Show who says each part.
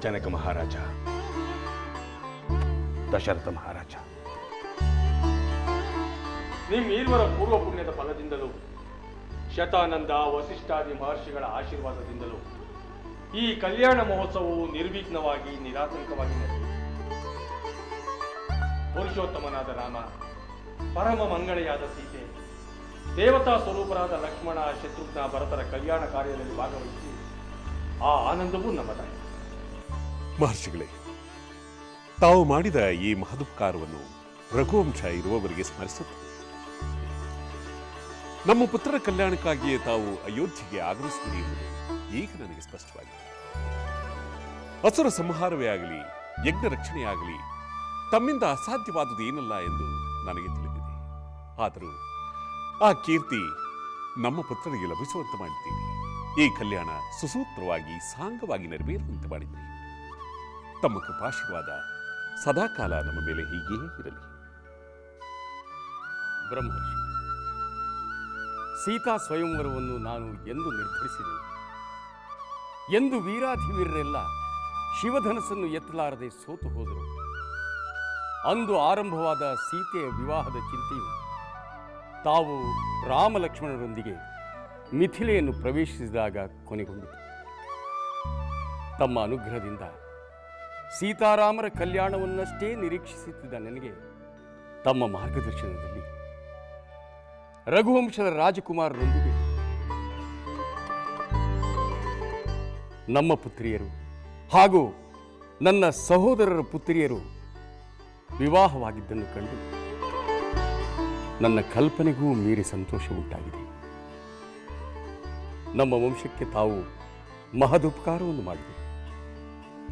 Speaker 1: ಜನಕ ಮಹಾರಾಜ. ದಶರಥ ಮಹಾರಾಜ. ನಿಮ್ಮೀರ್ವರ ಪೂರ್ವ ಪುಣ್ಯದ ಫಲದಿಂದಲೂ, ಶತಾನಂದ ವಸಿಷ್ಠಾದಿ ಮಹರ್ಷಿಗಳ ಆಶೀರ್ವಾದದಿಂದಲೂ, ಈ ಕಲ್ಯಾಣ ಮಹೋತ್ಸವವು ನಿರ್ವಿಘ್ನವಾಗಿ, ನಿರಾತಂಕವಾಗಿ ನಡೆಯಿತು ಪುರುಷೋತ್ತಮನಾದ ರಾಮ, ಪರಮ ಮಂಗಳೆಯಾದ ಸೀತೆ, ದೇವತಾ ಸ್ವರೂಪರಾದ ಲಕ್ಷ್ಮಣ ಶತ್ರುಘ್ನ ಭರತರ ಕಲ್ಯಾಣ ಕಾರ್ಯದಲ್ಲಿ ಭಾಗವಹಿಸಿ, ಆ ಆನಂದವೂ ನಮ್ಮದಾಯಿತು
Speaker 2: ಮಹರ್ಷಿಗಳೇ, ತಾವು ಮಾಡಿದ ಈ ಮಹದುಪಕಾರವನ್ನು ರಘುವಂಶ ಇರುವವರಿಗೆ ಸ್ಮರಿಸುತ್ತೆ ನಮ್ಮ ಪುತ್ರರ ಕಲ್ಯಾಣಕ್ಕಾಗಿಯೇ ತಾವು ಅಯೋಧ್ಯೆಗೆ ಆಗಮಿಸುತ್ತೀರಿ ಎಂಬುದು ಈಗ ನನಗೆ ಸ್ಪಷ್ಟವಾಗಿದೆ. ಅಸುರ ಸಂಹಾರವೇ ಆಗಲಿ, ಯಜ್ಞ ರಕ್ಷಣೆಯಾಗಲಿ ತಮ್ಮಿಂದ ಅಸಾಧ್ಯವಾದುದು ಏನಲ್ಲ ಎಂದು ನನಗೆ ತಿಳಿದಿದೆ. ಆದರೂ ಆ ಕೀರ್ತಿ ನಮ್ಮ ಪುತ್ರರಿಗೆ ಲಭಿಸುವಂತೆ ಮಾಡಿದ್ದೀರಿ. ಈ ಕಲ್ಯಾಣ ಸುಸೂತ್ರವಾಗಿ, ಸಾಂಗವಾಗಿ ನೆರವೇರುವಂತೆ ಮಾಡಿದ್ದೀರಿ. ತಮ್ಮ ಕೃಪಾಶೀರ್ವಾದ. ಸದಾಕಾಲ ನಮ್ಮ ಮೇಲೆ ಹೀಗೇ ಇರಲಿ.
Speaker 3: ಬ್ರಹ್ಮರ್ಷಿ, ಸೀತಾ ಸ್ವಯಂವರವನ್ನು ನಾನು ಎಂದು ನಿರ್ಧರಿಸಿದೆ. ಎಂದು ವೀರಾಧಿವೀರರೆಲ್ಲ ಶಿವಧನಸ್ಸನ್ನು ಎತ್ತಲಾರದೆ ಸೋತು ಹೋದರು. ಅಂದು ಆರಂಭವಾದ ಸೀತೆಯ ವಿವಾಹದ ಚಿಂತೆಯು ತಾವು ರಾಮಲಕ್ಷ್ಮಣರೊಂದಿಗೆ ಮಿಥಿಲೆಯನ್ನು ಪ್ರವೇಶಿಸಿದಾಗ ಕೊನೆಗೊಂಡಿತು. ತಮ್ಮ ಅನುಗ್ರಹದಿಂದ ಸೀತಾರಾಮರ ಕಲ್ಯಾಣವನ್ನಷ್ಟೇ ನಿರೀಕ್ಷಿಸುತ್ತಿದ್ದ ನನಗೆ ತಮ್ಮ ಮಾರ್ಗದರ್ಶನದಲ್ಲಿ ರಘುವಂಶದ ರಾಜಕುಮಾರರೊಂದಿಗೆ ನಮ್ಮ ಪುತ್ರಿಯರು ಹಾಗೂ ನನ್ನ ಸಹೋದರರ ಪುತ್ರಿಯರು ವಿವಾಹವಾಗಿದ್ದನ್ನು ಕಂಡು ನನ್ನ ಕಲ್ಪನೆಗೂ ಮೀರಿ ಸಂತೋಷ ಉಂಟಾಗಿದೆ. ನಮ್ಮ ವಂಶಕ್ಕೆ ತಾವು ಮಹದುಪಕಾರವನ್ನು ಮಾಡಿದರು.